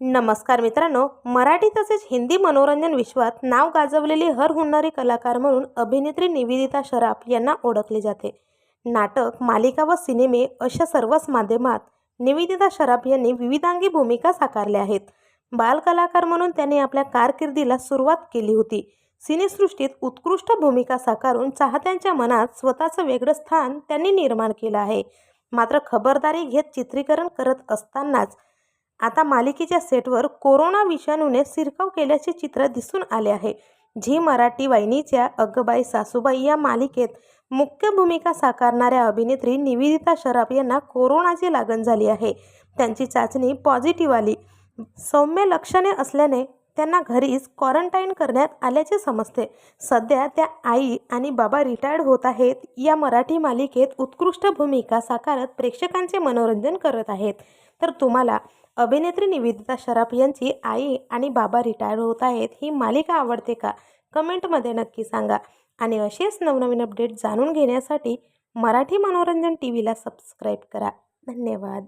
नमस्कार मित्रांनो मराठी तसेच हिंदी मनोरंजन विश्वात नाव गाजवलेली हर हुन्नरी कलाकार म्हणून अभिनेत्री निवेदिता शराफ यांना ओळखले जाते. नाटक मालिका व सिनेमे अशा सर्वच माध्यमात निवेदिता शराफ यांनी विविधांगी भूमिका साकारल्या आहेत. बालकलाकार म्हणून त्यांनी आपल्या कारकिर्दीला सुरुवात केली होती. सिनेसृष्टीत उत्कृष्ट भूमिका साकारून चाहत्यांच्या मनात स्वतःचं वेगळं स्थान त्यांनी निर्माण केलं आहे. मात्र खबरदारी घेत चित्रीकरण करत असतानाच आता मालिकेच्या सेटवर कोरोना विषाणूने शिरकाव केल्याचे चित्र दिसून आले आहे. झी मराठी वाहिनीच्या अग्गबाई सासूबाई या मालिकेत मुख्य भूमिका साकारणाऱ्या अभिनेत्री निवेदिता शराफ यांना कोरोनाची लागण झाली आहे. त्यांची चाचणी पॉझिटिव्ह आली. सौम्य लक्षणे असल्याने त्यांना घरीच क्वारंटाईन करण्यात आल्याचे समजते. सध्या त्या आई आणि बाबा रिटायर्ड होत आहेत. या मराठी मालिकेत उत्कृष्ट भूमिका साकारत प्रेक्षकांचे मनोरंजन करत आहेत. तर तुम्हाला अभिनेत्री निवेदिता शराफ यांची आई आणि बाबा रिटायर होत आहेत ही मालिका आवडते का? कमेंटमध्ये नक्की सांगा. आणि असेच नवनवीन अपडेट जाणून घेण्यासाठी मराठी मनोरंजन टी व्हीला सबस्क्राईब करा. धन्यवाद.